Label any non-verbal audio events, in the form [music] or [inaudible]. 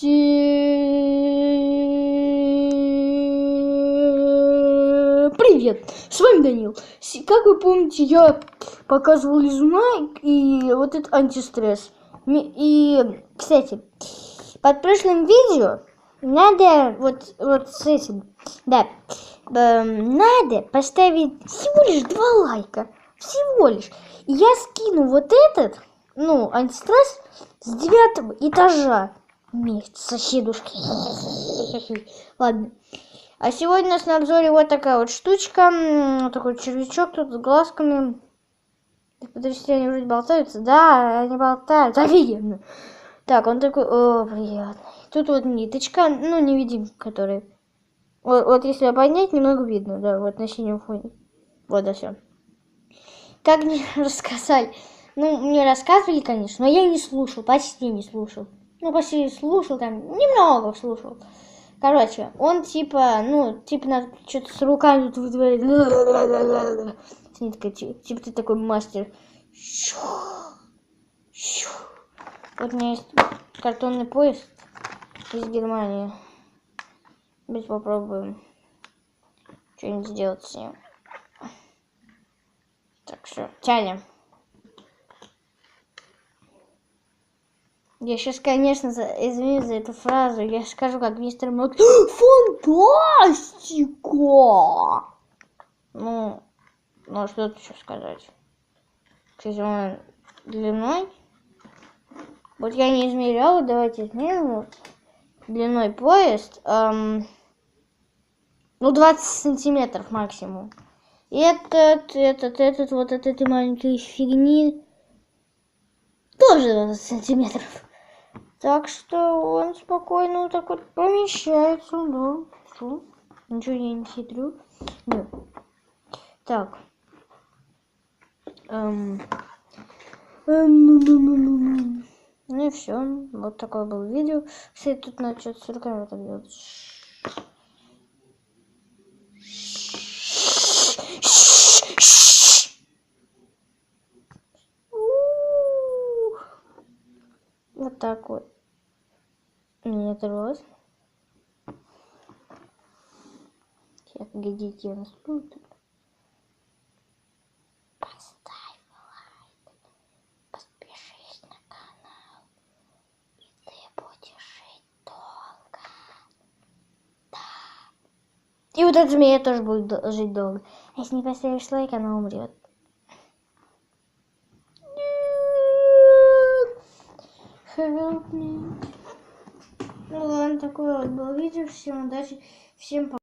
Привет! С вами Данил. Как вы помните, я показывал лизуна и вот этот антистресс. И, кстати, под прошлым видео надо вот, вот с этим, да, эм, надо поставить всего лишь два лайка. Всего лишь. И я скину вот этот, ну, антистресс с девятого этажа вместе с соседушкой. [laughs] Ладно. А сегодня у нас на обзоре вот такая вот штучка. Такой червячок тут с глазками. Так, Подождите, они вроде болтаются. Да, они болтаются. [laughs] Офигенно. Так, он такой, о, приятный. Тут вот ниточка, ну, невидимка, которая. Вот, вот если поднять, немного видно, да, вот на синем фоне. Вот, да, все. Как мне [laughs] рассказали? Ну, мне рассказывали, конечно, но я не слушал, почти не слушал. Ну, почти слушал, там, немного слушал. Короче, он типа, ну, типа надо что-то с руками тут вытворять. Смотри, такая, ти- типа ты такой мастер. Вот у меня есть картонный поезд из Германии. Давайте попробуем что-нибудь сделать с ним. Так, все, тянем. Я сейчас, конечно, за... извинюсь за эту фразу. Я скажу, как мистер Мак. [gasps] Фантастика! Ну, ну что тут еще сказать? Кстати, он длиной. Вот я не измеряла, давайте измерим. Длиной поезд. эм, ну, 20 сантиметров максимум. Этот, этот, этот, вот от этой маленькой фигни тоже 20 сантиметров. Так что он спокойно вот так вот помещается, да. Что? Ничего я не хитрю. Нет. Так. Эм. Эм, Ну и все. Вот такое было видео. Кстати, тут надо что-то с руками так делать. Вот так вот. Не оторвалось. Сейчас, погодите, я насплю тут. Поставь лайк, подпишись на канал, и ты будешь жить долго. Да. И вот эта змея тоже будет жить долго. А если не поставишь лайк, она умрет. Help me. Ну ладно, такое вот было видео. Всем удачи, всем пока.